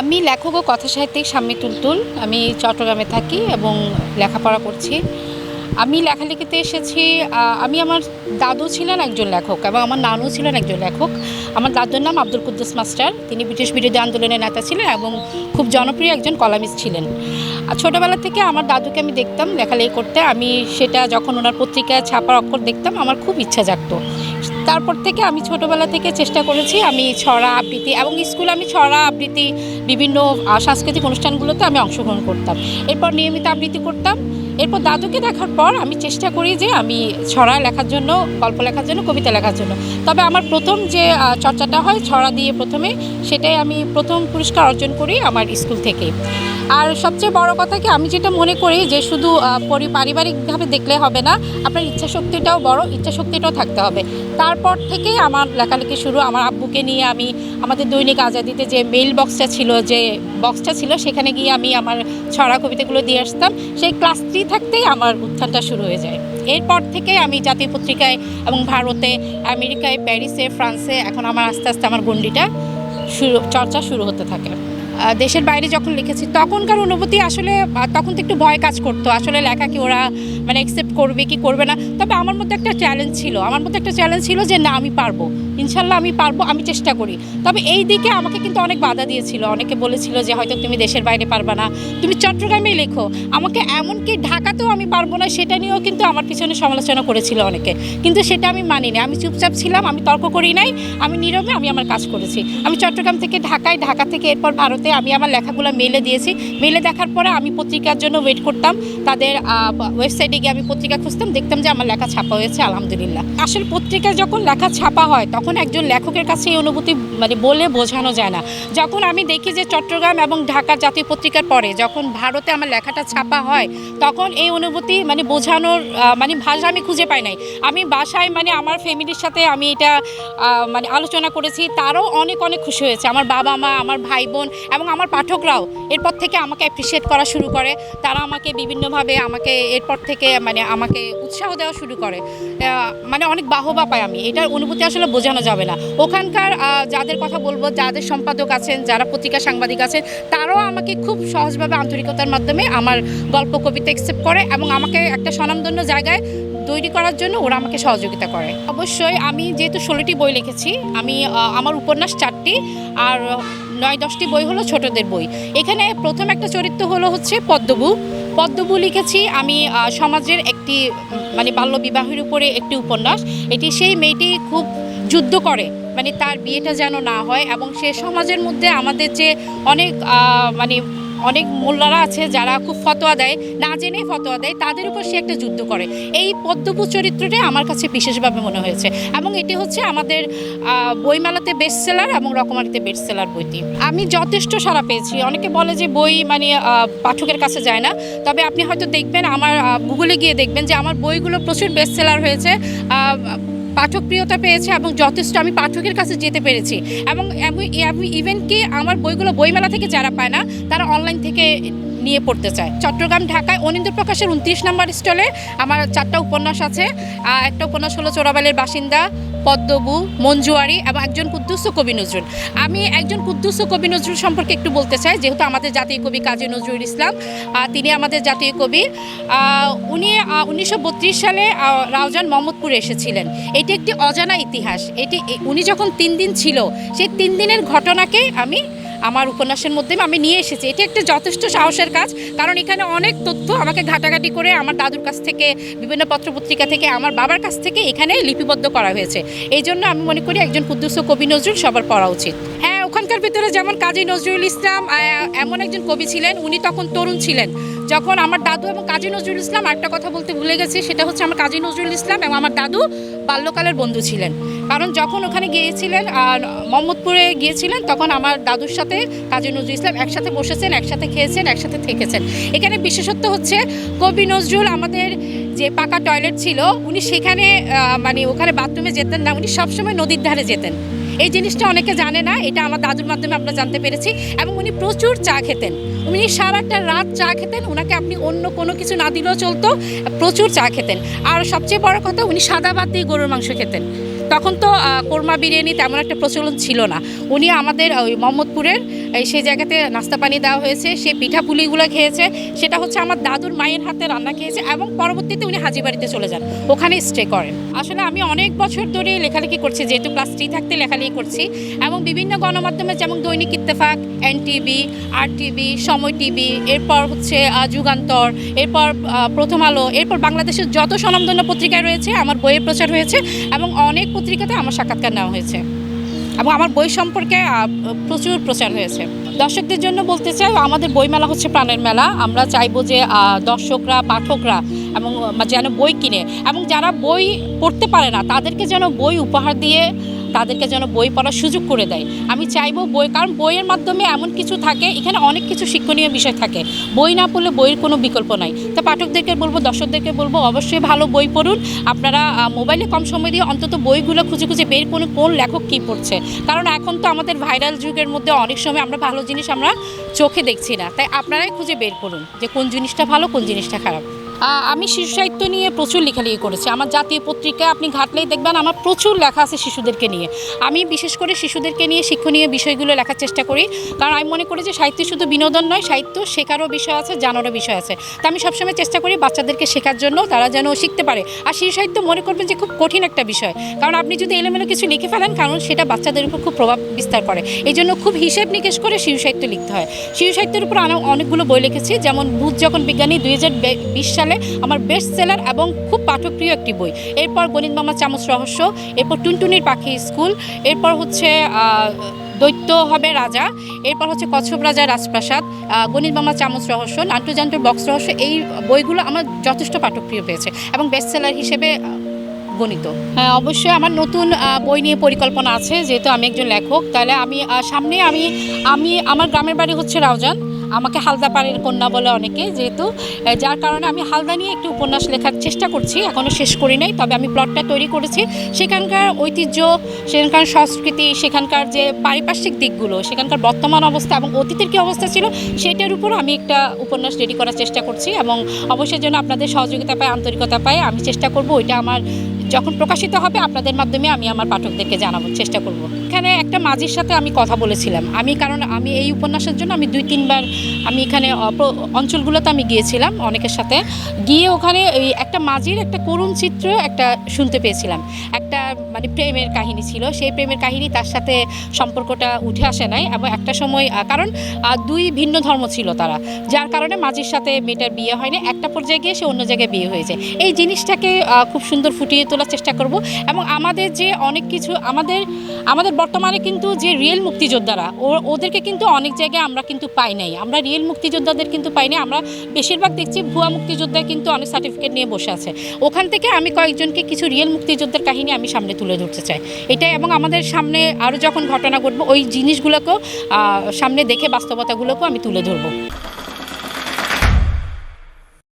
আমি লেখক ও কথা সাহিত্যিক সাম্মী তুলতুল। আমি চট্টগ্রামে থাকি এবং লেখাপড়া করছি। আমি লেখালেখিতে এসেছি আমি আমার দাদু ছিলেন একজন লেখক এবং আমার নানু ছিলেন একজন লেখক। আমার দাদুর নাম আব্দুল কুদ্দুস মাস্টার। তিনি ব্রিটিশ বিরোধী আন্দোলনের নেতা ছিলেন এবং খুব জনপ্রিয় একজন কলামিস্ট ছিলেন। আর ছোটোবেলা থেকে আমার দাদুকে আমি দেখতাম লেখালেখি করতে। আমি সেটা যখন ওনার পত্রিকায় ছাপার অক্ষর দেখতাম, আমার খুব ইচ্ছা জাগতো। তারপর থেকে আমি ছোটোবেলা থেকে চেষ্টা করেছি আমি ছড়া আবৃত্তি এবং স্কুলে আমি ছড়া আবৃত্তি বিভিন্ন সাংস্কৃতিক অনুষ্ঠানগুলোতে আমি অংশগ্রহণ করতাম। এরপর নিয়মিত আবৃত্তি করতাম। এরপর দাদুকে দেখার পর আমি চেষ্টা করি যে আমি ছড়া লেখার জন্য, গল্প লেখার জন্য, কবিতা লেখার জন্য। তবে আমার প্রথম যে চর্চাটা হয় ছড়া দিয়ে প্রথমে, সেটাই আমি প্রথম পুরস্কার অর্জন করি আমার স্কুল থেকে আর সবচেয়ে বড় কথা কি, আমি যেটা মনে করি যে শুধু পারিবারিকভাবে দেখলে হবে না, আপনার ইচ্ছা শক্তিটাও বড় ইচ্ছা শক্তিটাও থাকতে হবে। তারপর থেকেই আমার লেখালেখি শুরু, আমার আব্বুকে নিয়ে আমি আমাদের দৈনিক আজাদিতে যে মেইল বক্সটা ছিল, যে বক্সটা ছিল, সেখানে গিয়ে আমি আমার ছড়া কবিতাগুলো দিয়ে আসতাম। সেই ক্লাস থ্রি থাকতেই আমার উত্থানটা শুরু হয়ে যায়। এরপর থেকে আমি জাতীয় পত্রিকায় এবং ভারতে, আমেরিকায়, প্যারিসে, ফ্রান্সে, এখন আমার আস্তে আস্তে আমার গণ্ডিটা শুরু, চর্চা শুরু হতে থাকে। দেশের বাইরে যখন লিখেছি, তখনকার অনুভূতি আসলে তখন তো একটু ভয় কাজ করতো। আসলে লেখা কি ওরা মানে অ্যাকসেপ্ট করবে কি করবে না? তবে আমার মধ্যে একটা চ্যালেঞ্জ ছিল। আমার মধ্যে একটা চ্যালেঞ্জ ছিল যে, না, আমি পারব। ইনশাল্লাহ আমি পারব, আমি চেষ্টা করি। তবে এই দিকে আমাকে কিন্তু অনেক বাধা দিয়েছিল। অনেকে বলেছিল যে হয়তো তুমি দেশের বাইরে পারবে না। তুমি চট্টগ্রামেই লেখো। আমাকে এমনকি ঢাকাতেও আমি পারব না, সেটা নিয়েও কিন্তু আমার পিছনে সমালোচনা করেছিল অনেকে। কিন্তু সেটা আমি মানিনি। আমি চুপচাপ ছিলাম, আমি তর্ক করি নাই, আমি নীরবে আমি আমার কাজ করেছি। আমি চট্টগ্রাম থেকে ঢাকায়, ঢাকা থেকে এরপর ভারতে আমি আমার লেখাগুলো মেলে দিয়েছি। মেলে দেখার পরে আমি পত্রিকার জন্য ওয়েট করতাম। তাদের ওয়েবসাইটে গিয়ে আমি পত্রিকা খুঁজতাম, দেখতাম যে আমার লেখা ছাপা হয়েছে, আলহামদুলিল্লাহ। আসলে পত্রিকায় যখন লেখা ছাপা হয়, তখন একজন লেখকের কাছে এই অনুভূতি মানে বলে বোঝানো যায় না। যখন আমি দেখি যে চট্টগ্রাম এবং ঢাকার জাতীয় পত্রিকার পরে যখন ভারতে আমার লেখাটা ছাপা হয়, তখন এই অনুভূতি মানে বোঝানোর মানে ভাষা আমি খুঁজে পাই নাই। আমি বাসায় মানে আমার ফ্যামিলির সাথে আমি এটা মানে আলোচনা করেছি, তারাও অনেক অনেক খুশি হয়েছে। আমার বাবা মা, আমার ভাই বোন এবং আমার পাঠকরাও এরপর থেকে আমাকে অ্যাপ্রিসিয়েট করা শুরু করে। তারা আমাকে বিভিন্নভাবে আমাকে এরপর থেকে মানে আমাকে উৎসাহ দেওয়া শুরু করে। মানে অনেক বাহবা পাই আমি, এটার অনুভূতি আসলে বোঝানো যাবে না। ওখানকার যাদের কথা বলব, যাদের সম্পাদক আছেন, যারা পত্রিকা সাংবাদিক আছেন, তারাও আমাকে খুব সহজভাবে আন্তরিকতার মাধ্যমে আমার গল্প, কবিতা অ্যাকসেপ্ট করে এবং আমাকে একটা স্বনামধন্য জায়গায় তৈরি করার জন্য ওরা আমাকে সহযোগিতা করে। অবশ্যই আমি যেহেতু ষোলোটি বই লিখেছি, আমি আমার উপন্যাস চারটি আর নয় দশটি বই হলো ছোটদের বই। এখানে প্রথম একটা চরিত্র হলো হচ্ছে পদ্মবু পদ্মবু লিখেছি। আমি সমাজের একটি মানে বাল্যবিবাহের উপরে একটি উপন্যাস। এটি সেই মেয়েটি খুব যুদ্ধ করে মানে তার বিয়েটা যেন না হয় এবং সে সমাজের মধ্যে আমাদের যে অনেক মানে অনেক মোল্লারা আছে যারা খুব ফতোয়া দেয়, না জেনে ফতোয়া দেয়, তাদের উপর সে একটা যুদ্ধ করে। এই পদ্মপু চরিত্রটি আমার কাছে বিশেষভাবে মনে হয়েছে এবং এটি হচ্ছে আমাদের বইমেলাতে বেস্ট সেলার এবং রকমারিতে বেস্ট সেলার বইটি। আমি যথেষ্ট সাড়া পেয়েছি। অনেকে বলে যে বই মানে পাঠকের কাছে যায় না। তবে আপনি হয়তো দেখবেন, আমার গুগলে গিয়ে দেখবেন যে আমার বইগুলো প্রচুর বেস্ট সেলার হয়েছে পাঠক প্রিয়তা পেয়েছে এবং যথেষ্ট আমি পাঠকের কাছে যেতে পেরেছি। এবং ইভেন কি আমার বইগুলো বইমেলা থেকে যারা পায় না, তারা অনলাইন থেকে নিয়ে পড়তে চায়। চট্টগ্রাম, ঢাকায় অনিন্দ্র প্রকাশের উনত্রিশ নম্বর স্টলে আমার চারটা উপন্যাস আছে। একটা উপন্যাস হলো চোরাবালের বাসিন্দা পদ্মবু মঞ্জুয়ারি এবং একজন কুদ্দুস কবি নজরুল। আমি একজন কুদ্দুস কবি নজরুল সম্পর্কে একটু বলতে চাই, যেহেতু আমাদের জাতীয় কবি কাজী নজরুল ইসলাম তিনি আমাদের জাতীয় কবি। উনি উনিশশো বত্রিশ সালে রাউজান মোহাম্মদপুরে এসেছিলেন। এটি একটি অজানা ইতিহাস। এটি উনি যখন তিন দিন ছিল, সেই তিন দিনের ঘটনাকে আমি আমার উপন্যাসের মধ্যে আমি নিয়ে এসেছি। এটি একটা যথেষ্ট সাহসের কাজ, কারণ এখানে অনেক তথ্য আমাকে ঘাটাঘাটি করে আমার দাদুর কাছ থেকে, বিভিন্ন পত্রপত্রিকা থেকে, আমার বাবার কাছ থেকে এখানে লিপিবদ্ধ করা হয়েছে। এই জন্য আমি মনে করি একজন কুদ্দুস কবি নজরুল সবার পড়া উচিত। হ্যাঁ ওখানকার ভিতরে যেমন কাজী নজরুল ইসলাম এমন একজন কবি ছিলেন, উনি তখন তরুণ ছিলেন। যখন আমার দাদু এবং কাজী নজরুল ইসলাম একটা কথা বলতে ভুলে গেছি, সেটা হচ্ছে আমার কাজী নজরুল ইসলাম এবং আমার দাদু বাল্যকালের বন্ধু ছিলেন। কারণ যখন ওখানে গিয়েছিলেন আর মোহাম্মদপুরে গিয়েছিলেন, তখন আমার দাদুর সাথে কাজী নজরুল ইসলাম একসাথে বসেছেন, একসাথে খেয়েছেন, একসাথে থেকেছেন। এখানে বিশেষত্ব হচ্ছে, কবি নজরুল আমাদের যে পাকা টয়লেট ছিল, উনি সেখানে মানে ওখানে বাথরুমে যেতেন না, উনি সবসময় নদীর ধারে যেতেন। এই জিনিসটা অনেকে জানে না, এটা আমার দাদুর মাধ্যমে আমরা জানতে পেরেছি, এবং উনি প্রচুর চা খেতেন। উনি সারাটা রাত চা খেতেন ওনাকে আপনি অন্য কোনো কিছু না দিলেও চলতো, প্রচুর চা খেতেন। আর সবচেয়ে বড় কথা, উনি সাদা ভাত দিয়ে গরুর মাংস খেতেন। তখন তো কোরমা বিরিয়ানি তেমন একটা প্রচলন ছিল না। উনি আমাদের ওই মোহাম্মদপুরের সেই জায়গাতে নাস্তা পানি দেওয়া হয়েছে সেই পিঠাপুলিগুলো খেয়েছে, সেটা হচ্ছে আমার দাদুর মায়ের হাতে রান্না খেয়েছে এবং পরবর্তীতে উনি হাজিবাড়িতে চলে যান ওখানে স্টে করেন। আসলে আমি অনেক বছর ধরে লেখালেখি করছি, যেহেতু ক্লাস থ্রি থাকতে লেখালেখি করছি এবং বিভিন্ন গণমাধ্যমে যেমন দৈনিক Ittefaq N TV R TV Somoy TV এরপর হচ্ছে যুগান্তর, এরপর প্রথম আলো, এরপর বাংলাদেশের যত স্বনামধন্য পত্রিকায় রয়েছে, আমার বইয়ের প্রচার হয়েছে এবং অনেক পত্রিকাতে আমার সাক্ষাৎকার নেওয়া হয়েছে। এবং আমার বই সম্পর্কে প্রচুর প্রচার হয়েছে। দর্শকদের জন্য বলতে চাই, আমাদের বইমেলা হচ্ছে প্রাণের মেলা। আমরা চাইব যে দর্শকরা, পাঠকরা এবং যেন বই কিনে। এবং যারা বই পড়তে পারে না, তাদেরকে যেন বই উপহার দিয়ে তাদেরকে যেন বই পড়ার সুযোগ করে দেয়। আমি চাইব বই, কারণ বইয়ের মাধ্যমে এমন কিছু থাকে, এখানে অনেক কিছু শিক্ষণীয় বিষয় থাকে। বই না পড়লে বইয়ের কোনো বিকল্প নাই। তা পাঠকদেরকে বলব, দর্শকদেরকে বলব, অবশ্যই ভালো বই পড়ুন। আপনারা মোবাইলে কম সময় দিয়ে অন্তত বইগুলো খুঁজে খুঁজে বের করুন, কোন লেখক কী পড়ছে। কারণ এখন তো আমাদের ভাইরাল যুগের মধ্যে অনেক সময় আমরা ভালো জিনিস আমরা চোখে দেখছি না। তাই আপনারাই খুঁজে বের করুন যে কোন জিনিসটা ভালো, কোন জিনিসটা খারাপ। আমি শিশু সাহিত্য নিয়ে প্রচুর লেখালেখি করেছি। আমার জাতীয় পত্রিকা আপনি ঘাটলেই দেখবেন, আমার প্রচুর লেখা আছে শিশুদেরকে নিয়ে। আমি বিশেষ করে শিশুদেরকে নিয়ে শিক্ষণীয় বিষয়গুলো লেখার চেষ্টা করি। কারণ আমি মনে করি যে সাহিত্য শুধু বিনোদন নয়, সাহিত্য শেখারও বিষয় আছে, জানারও বিষয় আছে। তা আমি সবসময় চেষ্টা করি বাচ্চাদেরকে শেখার জন্য, তারা যেন শিখতে পারে। আর শিশু সাহিত্য মনে করবেন যে খুব কঠিন একটা বিষয়। কারণ আপনি যদি এলোমেলো কিছু লিখে ফেলেন, কারণ সেটা বাচ্চাদের উপর খুব প্রভাব বিস্তার করে। এই জন্য খুব হিসেব নিকেশ করে শিশু সাহিত্য লিখতে হয়। শিশু সাহিত্যের উপর অনেকগুলো বই লিখেছি, যেমন ভূত যখন বিজ্ঞানী দুই সালে আমার বেস্ট সেলার এবং খুব পাঠকপ্রিয় একটি বই। এরপর গণিত মামা চামচ রহস্য, এরপর টুনটুনির পাখি স্কুল, এরপর হচ্ছে দৈত্য হবে রাজা, এরপর হচ্ছে কচ্ছপ রাজা রাজপ্রাসাদ গণিত মামা চামচ রহস্য জান্টুর বক্স রহস্য, এই বইগুলো আমার যথেষ্ট পাঠকপ্রিয় পেয়েছে এবং বেস্ট সেলার হিসেবে গণিত। হ্যাঁ অবশ্যই আমার নতুন বই নিয়ে পরিকল্পনা আছে, যেহেতু আমি একজন লেখক, তাহলে আমি সামনে আমি আমি, আমার গ্রামের বাড়ি হচ্ছে রাউজান। আমাকে হালদাপাড়ের কন্যা বলে অনেকে, যেহেতু যার কারণে আমি হালদা নিয়ে একটু উপন্যাস লেখার চেষ্টা করছি এখনও শেষ করি নাই, তবে আমি প্লটটা তৈরি করেছি। সেখানকার ঐতিহ্য, সেখানকার সংস্কৃতি, সেখানকার যে পারিপার্শ্বিক দিকগুলো, সেখানকার বর্তমান অবস্থা এবং অতীতের কী অবস্থা ছিল, সেটার উপর আমি একটা উপন্যাস রেডি করার চেষ্টা করছি এবং অবশ্যই যেন আপনাদের সহযোগিতা পাই আন্তরিকতা পাই আমি চেষ্টা করব, ওইটা আমার যখন প্রকাশিত হবে, আপনাদের মাধ্যমে আমি আমার পাঠকদেরকে জানাব, চেষ্টা করব। এখানে একটা মাঝির সাথে আমি কথা বলেছিলাম। আমি কারণ আমি এই উপন্যাসের জন্য আমি দুই, তিনবার আমি এখানে অঞ্চলগুলোতে আমি গিয়েছিলাম অনেকের সাথে। গিয়ে ওখানে এই একটা মাঝির একটা করুণ চিত্র একটা শুনতে পেয়েছিলাম। একটা মানে প্রেমের কাহিনী ছিল। সেই প্রেমের কাহিনী তার সাথে সম্পর্কটা উঠে আসে নাই এবং একটা সময় কারণ দুই ভিন্ন ধর্ম ছিল তারা। যার কারণে মাঝির সাথে মেয়েটার বিয়ে হয়নি। একটা পর্যায়ে গিয়ে সে অন্য জায়গায় বিয়ে হয়েছে। এই জিনিসটাকে খুব সুন্দর ফুটিয়ে তোলার চেষ্টা করব এবং আমাদের যে অনেক কিছু, আমাদের আমাদের বর্তমানে কিন্তু যে রিয়েল মুক্তিযোদ্ধারা, ও- ওদেরকে কিন্তু অনেক জায়গায় আমরা কিন্তু পাই নাই। আমরা রিয়েল মুক্তিযোদ্ধাদের কিন্তু পাই নাই। আমরা বেশিরভাগ দেখছি ভুয়া মুক্তিযোদ্ধা কিন্তু অনেক সার্টিফিকেট নিয়ে বসে আছে। ওখান থেকে আমি কয়েকজনকে কিছু রিয়েল মুক্তিযোদ্ধার কাহিনী আমি সামনে তুলে ধরতে চাই। এটাই এবং আমাদের সামনে আরও যখন ঘটনা ঘটবে, ওই জিনিসগুলোকেও সামনে দেখে বাস্তবতাগুলোকেও আমি তুলে ধরবো।